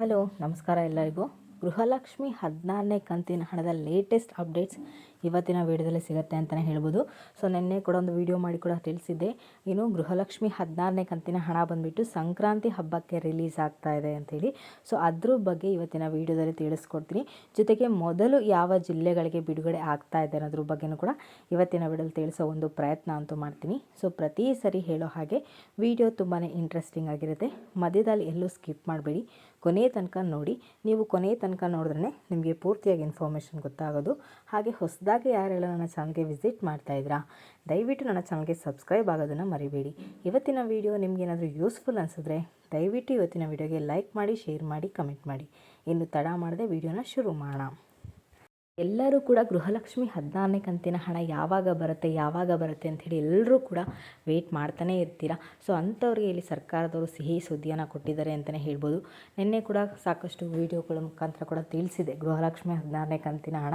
Hello ನಮಸ್ಕಾರ ಎಲ್ಲರಿಗೂ. ಗೃಹಲಕ್ಷ್ಮಿ ಹದಿನಾರನೇ ಕಂತಿನ ಹಣದ ಲೇಟೆಸ್ಟ್ ಅಪ್ಡೇಟ್ಸ್ ಇವತ್ತಿನ ವೀಡಿಯೋದಲ್ಲಿ ಸಿಗುತ್ತೆ ಅಂತಲೇ ಹೇಳ್ಬೋದು. ಸೊ ನಿನ್ನೆ ಕೂಡ ಒಂದು ವಿಡಿಯೋ ಮಾಡಿ ಕೂಡ ತಿಳಿಸಿದ್ದೆ. ಏನು ಗೃಹಲಕ್ಷ್ಮಿ ಹದಿನಾರನೇ ಕಂತಿನ ಹಣ ಬಂದುಬಿಟ್ಟು ಸಂಕ್ರಾಂತಿ ಹಬ್ಬಕ್ಕೆ ರಿಲೀಸ್ ಆಗ್ತಾ ಇದೆ ಅಂಥೇಳಿ ಸೊ ಅದ್ರ ಬಗ್ಗೆ ಇವತ್ತಿನ ವೀಡಿಯೋದಲ್ಲಿ ತಿಳಿಸ್ಕೊಡ್ತೀನಿ. ಜೊತೆಗೆ ಮೊದಲು ಯಾವ ಜಿಲ್ಲೆಗಳಿಗೆ ಬಿಡುಗಡೆ ಆಗ್ತಾ ಇದೆ ಅನ್ನೋದ್ರ ಬಗ್ಗೆನೂ ಕೂಡ ಇವತ್ತಿನ ವೀಡಿಯೋಲಿ ತಿಳಿಸೋ ಒಂದು ಪ್ರಯತ್ನ ಅಂತೂ ಮಾಡ್ತೀನಿ. ಸೊ ಪ್ರತಿ ಸರಿ ಹೇಳೋ ಹಾಗೆ ವಿಡಿಯೋ ತುಂಬಾ ಇಂಟ್ರೆಸ್ಟಿಂಗ್ ಆಗಿರುತ್ತೆ. ಮಧ್ಯದಲ್ಲಿ ಎಲ್ಲೂ ಸ್ಕಿಪ್ ಮಾಡಬೇಡಿ. ಕೊನೆಯ ತನಕ ನೋಡಿ. ನೀವು ಕೊನೆಯ ತನಕ ನೋಡಿದ್ರೆ ನಿಮಗೆ ಪೂರ್ತಿಯಾಗಿ ಇನ್ಫಾರ್ಮೇಷನ್ ಗೊತ್ತಾಗೋದು. ಹಾಗೆ ಹೊಸದಾಗಿ ಯಾರೆಲ್ಲ ನನ್ನ ಚಾನಲ್ಗೆ ವಿಸಿಟ್ ಮಾಡ್ತಾ ಇದ್ದೀರಾ? ದಯವಿಟ್ಟು ನನ್ನ ಚಾನಲ್ಗೆ ಸಬ್ಸ್ಕ್ರೈಬ್ ಆಗೋದನ್ನು ಮರಿಬೇಡಿ. ಇವತ್ತಿನ ವೀಡಿಯೋ ನಿಮಗೇನಾದರೂ ಯೂಸ್ಫುಲ್ ಅನಿಸಿದ್ರೆ ದಯವಿಟ್ಟು ಇವತ್ತಿನ ವೀಡಿಯೋಗೆ ಲೈಕ್ ಮಾಡಿ, ಶೇರ್ ಮಾಡಿ, ಕಮೆಂಟ್ ಮಾಡಿ. ಇನ್ನು ತಡ ಮಾಡದೆ ವೀಡಿಯೋನ ಶುರು ಮಾಡೋಣ. ಎಲ್ಲರೂ ಕೂಡ ಗೃಹಲಕ್ಷ್ಮಿ ಹದಿನಾರನೇ ಕಂತಿನ ಹಣ ಯಾವಾಗ ಬರುತ್ತೆ ಯಾವಾಗ ಬರುತ್ತೆ ಅಂಥೇಳಿ ಎಲ್ಲರೂ ಕೂಡ ವೆಯ್ಟ್ ಮಾಡ್ತಾನೆ ಇರ್ತೀರ? ಸೊ ಅಂಥವ್ರಿಗೆ ಇಲ್ಲಿ ಸರ್ಕಾರದವರು ಸಿಹಿ ಸುದ್ದಿಯನ್ನು ಕೊಟ್ಟಿದ್ದಾರೆ ಅಂತಲೇ ಹೇಳ್ಬೋದು. ನಿನ್ನೆ ಕೂಡ ಸಾಕಷ್ಟು ವೀಡಿಯೋಗಳ ಮುಖಾಂತರ ಕೂಡ ತಿಳಿಸಿದೆ ಗೃಹಲಕ್ಷ್ಮಿ ಹದಿನಾರನೇ ಕಂತಿನ ಹಣ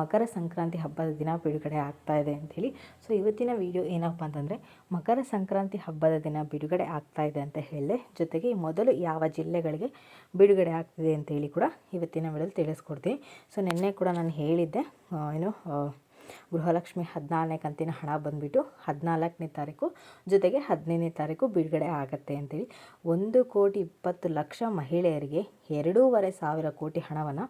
ಮಕರ ಸಂಕ್ರಾಂತಿ ಹಬ್ಬದ ದಿನ ಬಿಡುಗಡೆ ಆಗ್ತಾ ಇದೆ ಅಂಥೇಳಿ ಸೊ ಇವತ್ತಿನ ವಿಡಿಯೋ ಏನಪ್ಪ ಅಂತಂದರೆ ಮಕರ ಸಂಕ್ರಾಂತಿ ಹಬ್ಬದ ದಿನ ಬಿಡುಗಡೆ ಆಗ್ತಾ ಇದೆ ಅಂತ ಹೇಳಿದೆ. ಜೊತೆಗೆ ಮೊದಲು ಯಾವ ಜಿಲ್ಲೆಗಳಿಗೆ ಬಿಡುಗಡೆ ಆಗ್ತಿದೆ ಅಂತೇಳಿ ಕೂಡ ಇವತ್ತಿನ ವಿಡಿಯೋದಲ್ಲಿ ತಿಳಿಸ್ಕೊಡ್ತೀನಿ. ಸೊ ನಿನ್ನೆ ಕೂಡ ನಾನು ಹೇಳಿದ್ದೆ. ಏನು ಗೃಹಲಕ್ಷ್ಮಿ ಹದಿನಾಲ್ಕನೇ ಕಂತಿನ ಹಣ ಬಂದುಬಿಟ್ಟು ಹದಿನಾಲ್ಕನೇ ತಾರೀಕು ಜೊತೆಗೆ ಹದಿನೈದನೇ ತಾರೀಕು ಬಿಡುಗಡೆ ಆಗುತ್ತೆ ಅಂತೇಳಿ. ಒಂದು ಕೋಟಿ ಇಪ್ಪತ್ತು ಲಕ್ಷ ಮಹಿಳೆಯರಿಗೆ ಎರಡೂವರೆ ಸಾವಿರ ಕೋಟಿ ಹಣವನ್ನು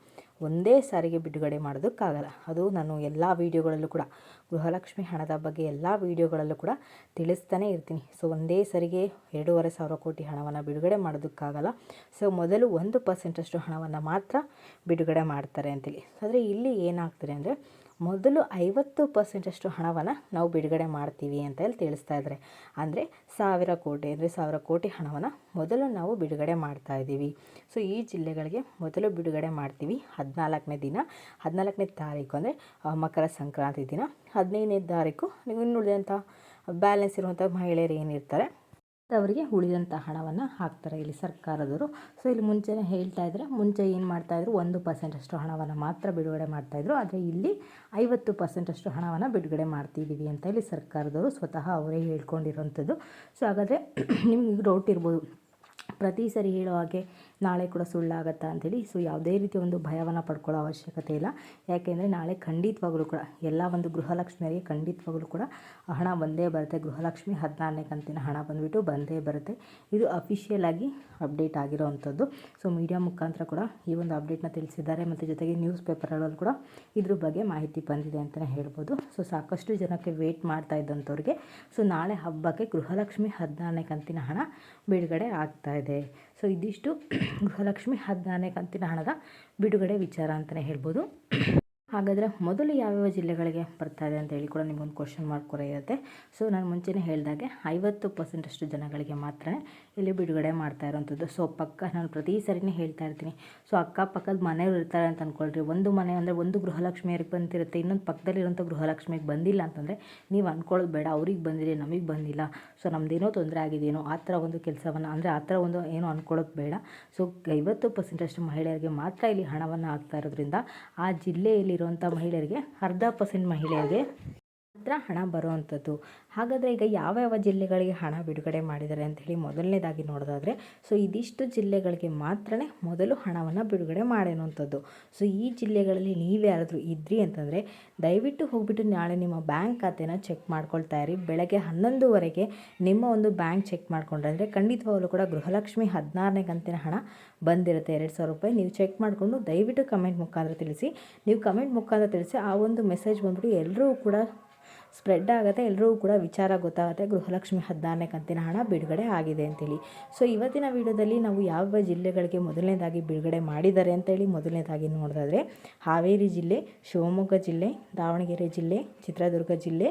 ಒಂದೇ ಸಾರಿಗೆ ಬಿಡುಗಡೆ ಮಾಡೋದಕ್ಕಾಗಲ್ಲ. ಅದು ನಾನು ಎಲ್ಲ ವೀಡಿಯೋಗಳಲ್ಲೂ ಕೂಡ ಗೃಹಲಕ್ಷ್ಮಿ ಹಣದ ಬಗ್ಗೆ ಎಲ್ಲ ವೀಡಿಯೋಗಳಲ್ಲೂ ಕೂಡ ತಿಳಿಸ್ತಾನೆ ಇರ್ತೀನಿ. ಸೊ ಒಂದೇ ಸರಿಗೆ ಎರಡೂವರೆ ಸಾವಿರ ಕೋಟಿ ಹಣವನ್ನು ಬಿಡುಗಡೆ ಮಾಡೋದಕ್ಕಾಗಲ್ಲ. ಸೊ ಮೊದಲು ಒಂದು ಪರ್ಸೆಂಟಷ್ಟು ಹಣವನ್ನು ಮಾತ್ರ ಬಿಡುಗಡೆ ಮಾಡ್ತಾರೆ ಅಂತೇಳಿ. ಆದರೆ ಇಲ್ಲಿ ಏನಾಗ್ತದೆ ಅಂದರೆ ಮೊದಲು ಐವತ್ತು ಪರ್ಸೆಂಟಷ್ಟು ಹಣವನ್ನು ನಾವು ಬಿಡುಗಡೆ ಮಾಡ್ತೀವಿ ಅಂತ ಹೇಳಿ ತಿಳಿಸ್ತಾ ಇದ್ದಾರೆ ಅಂದರೆ ಸಾವಿರ ಕೋಟಿ, ಅಂದರೆ ಸಾವಿರ ಕೋಟಿ ಹಣವನ್ನು ಮೊದಲು ನಾವು ಬಿಡುಗಡೆ ಮಾಡ್ತಾ ಇದ್ದೀವಿ. ಸೊ ಈ ಜಿಲ್ಲೆಗಳಿಗೆ ಮೊದಲು ಬಿಡುಗಡೆ ಮಾಡ್ತೀವಿ ಹದಿನಾಲ್ಕನೇ ದಿನ. ಹದಿನಾಲ್ಕನೇ ತಾರೀಕು ಅಂದರೆ ಮಕರ ಸಂಕ್ರಾಂತಿ ದಿನ. ಹದಿನೈದನೇ ತಾರೀಕು ನೀವು ಇನ್ನುಳಿದಂಥ ಬ್ಯಾಲೆನ್ಸ್ ಇರುವಂಥ ಮಹಿಳೆಯರು ಏನಿರ್ತಾರೆ, ಅವರಿಗೆ ಉಳಿದಂಥ ಹಣವನ್ನು ಹಾಕ್ತಾರೆ ಇಲ್ಲಿ ಸರ್ಕಾರದವರು. ಸೊ ಇಲ್ಲಿ ಮುಂಚೆನೇ ಹೇಳ್ತಾ ಇದ್ದರೆ ಮುಂಚೆ ಏನು ಮಾಡ್ತಾಯಿದ್ರು ಒಂದು ಪರ್ಸೆಂಟಷ್ಟು ಹಣವನ್ನು ಮಾತ್ರ ಬಿಡುಗಡೆ ಮಾಡ್ತಾಯಿದ್ರು ಆದರೆ ಇಲ್ಲಿ ಐವತ್ತು ಪರ್ಸೆಂಟಷ್ಟು ಹಣವನ್ನು ಬಿಡುಗಡೆ ಮಾಡ್ತಿದ್ದೀವಿ ಅಂತ ಇಲ್ಲಿ ಸರ್ಕಾರದವರು ಸ್ವತಃ ಅವರೇ ಹೇಳ್ಕೊಂಡಿರುವಂಥದ್ದು. ಸೊ ಹಾಗಾದರೆ ನಿಮ್ಗೆ ಡೌಟ್ ಇರ್ಬೋದು. ಪ್ರತಿ ಸರಿ ಹೇಳೋ ಹಾಗೆ ನಾಳೆ ಕೂಡ ಸುಳ್ಳಾಗತ್ತಾ ಅಂಥೇಳಿ ಸೊ ಯಾವುದೇ ರೀತಿಯ ಒಂದು ಭಯವನ್ನು ಪಡ್ಕೊಳ್ಳೋ ಅವಶ್ಯಕತೆ ಇಲ್ಲ. ಯಾಕೆಂದರೆ ನಾಳೆ ಖಂಡಿತವಾಗಲೂ ಕೂಡ ಎಲ್ಲ ಒಂದು ಗೃಹಲಕ್ಷ್ಮಿಯರಿಗೆ ಖಂಡಿತವಾಗಲೂ ಕೂಡ ಹಣ ಬಂದೇ ಬರುತ್ತೆ. ಗೃಹಲಕ್ಷ್ಮಿ ಹದಿನಾರನೇ ಕಂತಿನ ಹಣ ಬಂದುಬಿಟ್ಟು ಬಂದೇ ಬರುತ್ತೆ. ಇದು ಅಫಿಷಿಯಲ್ ಆಗಿ ಅಪ್ಡೇಟ್ ಆಗಿರೋವಂಥದ್ದು. ಸೊ ಮೀಡಿಯಾ ಮುಖಾಂತರ ಕೂಡ ಈ ಒಂದು ಅಪ್ಡೇಟ್ನ ತಿಳಿಸಿದ್ದಾರೆ. ಮತ್ತು ಜೊತೆಗೆ ನ್ಯೂಸ್ ಪೇಪರ್ಗಳಲ್ಲಿ ಕೂಡ ಇದ್ರ ಬಗ್ಗೆ ಮಾಹಿತಿ ಬಂದಿದೆ ಅಂತಲೇ ಹೇಳ್ಬೋದು. ಸೊ ಸಾಕಷ್ಟು ಜನಕ್ಕೆ ವೆಯ್ಟ್ ಮಾಡ್ತಾ ಇದ್ದಂಥವ್ರಿಗೆ. ಸೊ ನಾಳೆ ಹಬ್ಬಕ್ಕೆ ಗೃಹಲಕ್ಷ್ಮಿ ಹದಿನಾರನೇ ಕಂತಿನ ಹಣ ಬಿಡುಗಡೆ ಆಗ್ತಾ ಇದೆ. ಸೊ ಇದಿಷ್ಟು. ಗೃಹಲಕ್ಷ್ಮಿ ಹದಿನಾರನೇ ಕಂತಿನ ಹಣದ ಬಿಡುಗಡೆ ವಿಚಾರ ಅಂತಲೇ ಹೇಳ್ಬೋದು. ಹಾಗಾದರೆ ಮೊದಲು ಯಾವ್ಯಾವ ಜಿಲ್ಲೆಗಳಿಗೆ ಬರ್ತಾ ಇದೆ ಅಂತ ಹೇಳಿ ಕೂಡ ನಿಮಗೊಂದು ಕ್ವಶನ್ ಕೂಡ ಇರುತ್ತೆ. ಸೊ ನಾನು ಮುಂಚೆನೇ ಹೇಳಿದಾಗೆ ಐವತ್ತು ಪರ್ಸೆಂಟಷ್ಟು ಜನಗಳಿಗೆ ಮಾತ್ರ ಇಲ್ಲಿ ಬಿಡುಗಡೆ ಮಾಡ್ತಾ ಇರೋವಂಥದ್ದು ಸೊ ಪಕ್ಕ ನಾನು ಪ್ರತಿ ಸರಿನೇ ಹೇಳ್ತಾ ಇರ್ತೀನಿ. ಸೊ ಅಕ್ಕಪಕ್ಕದ ಮನೆಯವರು ಇರ್ತಾರೆ ಅಂತ ಅಂದ್ಕೊಳ್ರಿ ಒಂದು ಮನೆ ಅಂದರೆ ಒಂದು ಗೃಹಲಕ್ಷ್ಮಿಯರಿಗೆ ಬಂದಿರುತ್ತೆ. ಇನ್ನೊಂದು ಪಕ್ಕದಲ್ಲಿರೋಂಥ ಗೃಹಲಕ್ಷ್ಮಿಗೆ ಬಂದಿಲ್ಲ ಅಂತಂದರೆ ನೀವು ಅಂದ್ಕೊಳ್ಳೋದು ಬೇಡ. ಅವ್ರಿಗೆ ಬಂದಿದೆ, ನಮಗೆ ಬಂದಿಲ್ಲ. ಸೊ ನಮ್ಮದೇನೋ ತೊಂದರೆ ಆಗಿದೆಯೇನೋ ಆ ಥರ ಒಂದು ಕೆಲಸವನ್ನು ಅಂದರೆ ಆ ಥರ ಒಂದು ಏನು ಅಂದ್ಕೊಳ್ಳೋದು ಬೇಡ. ಸೊ ಐವತ್ತು ಪರ್ಸೆಂಟಷ್ಟು ಮಹಿಳೆಯರಿಗೆ ಮಾತ್ರ ಇಲ್ಲಿ ಹಣವನ್ನು ಹಾಕ್ತಾ ಇರೋದ್ರಿಂದ ಆ ಜಿಲ್ಲೆಯಲ್ಲಿ ಇರುವಂಥ ಮಹಿಳೆಯರಿಗೆ ಅರ್ಧ ಪರ್ಸೆಂಟ್ ಮಹಿಳೆಯರಿಗೆ ಮಾತ್ರ ಹಣ ಬರುವಂಥದ್ದು. ಹಾಗಾದರೆ ಈಗ ಯಾವ ಯಾವ ಜಿಲ್ಲೆಗಳಿಗೆ ಹಣ ಬಿಡುಗಡೆ ಮಾಡಿದ್ದಾರೆ ಅಂತ ಹೇಳಿ ಮೊದಲನೇದಾಗಿ ನೋಡೋದಾದರೆ, ಸೊ ಇದಿಷ್ಟು ಜಿಲ್ಲೆಗಳಿಗೆ ಮಾತ್ರ ಮೊದಲು ಹಣವನ್ನು ಬಿಡುಗಡೆ ಮಾಡಿರುವಂಥದ್ದು. ಸೊ ಈ ಜಿಲ್ಲೆಗಳಲ್ಲಿ ನೀವು ಯಾರಾದರೂ ಇದ್ರಿ ಅಂತಂದರೆ, ದಯವಿಟ್ಟು ಹೋಗ್ಬಿಟ್ಟು ನಾಳೆ ನಿಮ್ಮ ಬ್ಯಾಂಕ್ ಖಾತೆನ ಚೆಕ್ ಮಾಡ್ಕೊಳ್ತಾ ಇರಿ. ಬೆಳಗ್ಗೆ ಹನ್ನೊಂದುವರೆಗೆ ನಿಮ್ಮ ಒಂದು ಬ್ಯಾಂಕ್ ಚೆಕ್ ಮಾಡಿಕೊಂಡ್ರೆ ಅಂದರೆ ಖಂಡಿತವಾಗಲೂ ಕೂಡ ಗೃಹಲಕ್ಷ್ಮಿ ಹದಿನಾರನೇ ಕಂತಿನ ಹಣ ಬಂದಿರುತ್ತೆ. ಎರಡು ಸಾವಿರ ರೂಪಾಯಿ ನೀವು ಚೆಕ್ ಮಾಡಿಕೊಂಡು ದಯವಿಟ್ಟು ಕಮೆಂಟ್ ಮುಖಾಂತರ ತಿಳಿಸಿ. ನೀವು ಕಮೆಂಟ್ ಮುಖಾಂತರ ತಿಳಿಸಿ ಆ ಒಂದು ಮೆಸೇಜ್ ಬಂದ್ಬಿಟ್ಟು ಎಲ್ಲರೂ ಕೂಡ ಸ್ಪ್ರೆಡ್ ಆಗುತ್ತೆ ಎಲ್ಲರಿಗೂ ಕೂಡ ವಿಚಾರ ಗೊತ್ತಾಗುತ್ತೆ. ಗೃಹಲಕ್ಷ್ಮಿ ಹದಿನಾರನೇ ಕಂತಿನ ಹಣ ಬಿಡುಗಡೆ ಆಗಿದೆ ಅಂತೇಳಿ. ಸೊ ಇವತ್ತಿನ ವಿಡಿಯೋದಲ್ಲಿ ನಾವು ಯಾವ ಜಿಲ್ಲೆಗಳಿಗೆ ಮೊದಲನೇದಾಗಿ ಬಿಡುಗಡೆ ಮಾಡಿದ್ದಾರೆ ಅಂತೇಳಿ ಮೊದಲನೇದಾಗಿ ನೋಡೋದಾದರೆ, ಹಾವೇರಿ ಜಿಲ್ಲೆ, ಶಿವಮೊಗ್ಗ ಜಿಲ್ಲೆ, ದಾವಣಗೆರೆ ಜಿಲ್ಲೆ, ಚಿತ್ರದುರ್ಗ ಜಿಲ್ಲೆ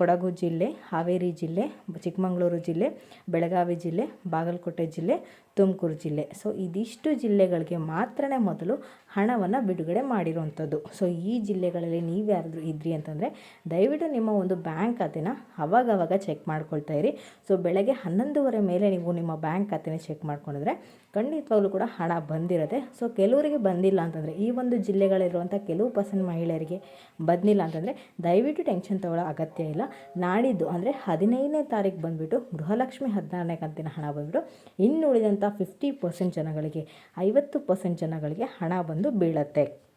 ಕೊಡಗು ಜಿಲ್ಲೆ, ಹಾವೇರಿ ಜಿಲ್ಲೆ, ಚಿಕ್ಕಮಗಳೂರು ಜಿಲ್ಲೆ, ಬೆಳಗಾವಿ ಜಿಲ್ಲೆ, ಬಾಗಲಕೋಟೆ ಜಿಲ್ಲೆ ತುಮಕೂರು ಜಿಲ್ಲೆ. ಸೊ ಇದಿಷ್ಟು ಜಿಲ್ಲೆಗಳಿಗೆ ಮಾತ್ರನೇ ಮೊದಲು ಹಣವನ್ನು ಬಿಡುಗಡೆ ಮಾಡಿರುವಂಥದ್ದು. ಸೊ ಈ ಜಿಲ್ಲೆಗಳಲ್ಲಿ ನೀವು ಯಾರಾದರೂ ಇದ್ರಿ ಅಂತಂದರೆ, ದಯವಿಟ್ಟು ನಿಮ್ಮ ಒಂದು ಬ್ಯಾಂಕ್ ಖಾತೆನ ಅವಾಗವಾಗ ಚೆಕ್ ಮಾಡ್ಕೊಳ್ತಾ ಇರಿ. ಸೊ ಬೆಳಗ್ಗೆ ಹನ್ನೊಂದುವರೆ ಮೇಲೆ ನೀವು ನಿಮ್ಮ ಬ್ಯಾಂಕ್ ಖಾತೆನ ಚೆಕ್ ಮಾಡ್ಕೊಂಡಿದ್ರೆ ಖಂಡಿತವಾಗ್ಲೂ ಕೂಡ ಹಣ ಬಂದಿರುತ್ತೆ. ಸೊ ಕೆಲವರಿಗೆ ಬಂದಿಲ್ಲ ಅಂತಂದರೆ, ಈ ಒಂದು ಜಿಲ್ಲೆಗಳಿರುವಂಥ ಕೆಲವು ಪರ್ಸೆಂಟ್ ಮಹಿಳೆಯರಿಗೆ ಬಂದಿಲ್ಲ ಅಂತಂದರೆ, ದಯವಿಟ್ಟು ಟೆನ್ಷನ್ ತಗೊಳ್ಳೋ ಅಗತ್ಯ ಇಲ್ಲ. ನಾಡಿದ್ದು ಅಂದರೆ ಹದಿನೈದನೇ ತಾರೀಕು ಬಂದುಬಿಟ್ಟು ಗೃಹಲಕ್ಷ್ಮಿ ಹದಿನಾರನೇ ಕಂತಿನ ಹಣ ಬಂದುಬಿಟ್ಟು, ಇನ್ನುಳಿದಂಥ ಫಿಫ್ಟಿ ಪರ್ಸೆಂಟ್ ಜನಗಳಿಗೆ ಐವತ್ತು ಪರ್ಸೆಂಟ್ ಜನಗಳಿಗೆ ಹಣ ಬಂದು ಬೀಳತ್ತೆ.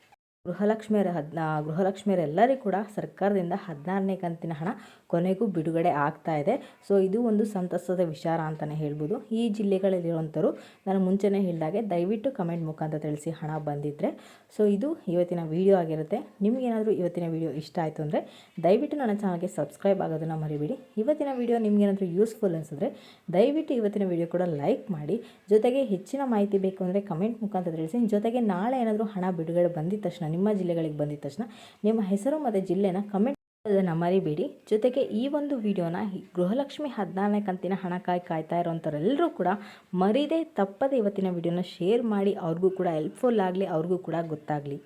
ಗೃಹಲಕ್ಷ್ಮಿಯರ ಹದ್ನ ಗೃಹಲಕ್ಷ್ಮಿಯರೆಲ್ಲರಿಗೂ ಕೂಡ ಸರ್ಕಾರದಿಂದ ಹದಿನಾರನೇ ಕಂತಿನ ಹಣ ಕೊನೆಗೂ ಬಿಡುಗಡೆ ಆಗ್ತಾ ಇದೆ. ಸೊ ಇದು ಒಂದು ಸಂತಸದ ವಿಚಾರ ಅಂತಲೇ ಹೇಳ್ಬೋದು. ಈ ಜಿಲ್ಲೆಗಳಲ್ಲಿರುವಂಥವ್ರು ನಾನು ಮುಂಚೆನೇ ಹೇಳಿದಾಗೆ ದಯವಿಟ್ಟು ಕಮೆಂಟ್ ಮುಖಾಂತರ ತಿಳಿಸಿ ಹಣ ಬಂದಿದ್ದರೆ ಸೊ ಇದು ಇವತ್ತಿನ ವಿಡಿಯೋ ಆಗಿರುತ್ತೆ. ನಿಮಗೇನಾದರೂ ಇವತ್ತಿನ ವಿಡಿಯೋ ಇಷ್ಟ ಆಯಿತು ಅಂದರೆ ದಯವಿಟ್ಟು ನನ್ನ ಚಾನಲ್ಗೆ ಸಬ್ಸ್ಕ್ರೈಬ್ ಆಗೋದನ್ನು ಮರಿಬೇಡಿ. ಇವತ್ತಿನ ವಿಡಿಯೋ ನಿಮಗೇನಾದರೂ ಯೂಸ್ಫುಲ್ ಅನಿಸಿದ್ರೆ ದಯವಿಟ್ಟು ಇವತ್ತಿನ ವಿಡಿಯೋ ಕೂಡ ಲೈಕ್ ಮಾಡಿ. ಜೊತೆಗೆ ಹೆಚ್ಚಿನ ಮಾಹಿತಿ ಬೇಕು ಅಂದರೆ ಕಮೆಂಟ್ ಮುಖಾಂತರ ತಿಳಿಸಿ. ಜೊತೆಗೆ ನಾಳೆ ಏನಾದರೂ ಹಣ ಬಿಡುಗಡೆ ಬಂದಿದ್ದ ತಕ್ಷಣ ನಿಮ್ಮ ಜಿಲ್ಲೆಗಳಿಗೆ ಬಂದಿದ ತಕ್ಷಣ ನಿಮ್ಮ ಹೆಸರು ಮತ್ತು ಜಿಲ್ಲೆನ ಕಮೆಂಟ್ ಅದನ್ನು ಮರಿಬೇಡಿ. ಜೊತೆಗೆ ಈ ಒಂದು ವಿಡಿಯೋನ ಗೃಹಲಕ್ಷ್ಮಿ ಹದಿನಾರನೇ ಕಂತಿನ ಹಣಕ್ಕಾಗಿ ಕಾಯ್ತಾ ಇರೋಂಥವರೆಲ್ಲರೂ ಕೂಡ ಮರಿದೇ ತಪ್ಪದೆ ಇವತ್ತಿನ ವಿಡಿಯೋನ ಶೇರ್ ಮಾಡಿ, ಅವ್ರಿಗೂ ಕೂಡ ಹೆಲ್ಪ್ಫುಲ್ ಆಗಲಿ, ಅವ್ರಿಗೂ ಕೂಡ ಗೊತ್ತಾಗಲಿ.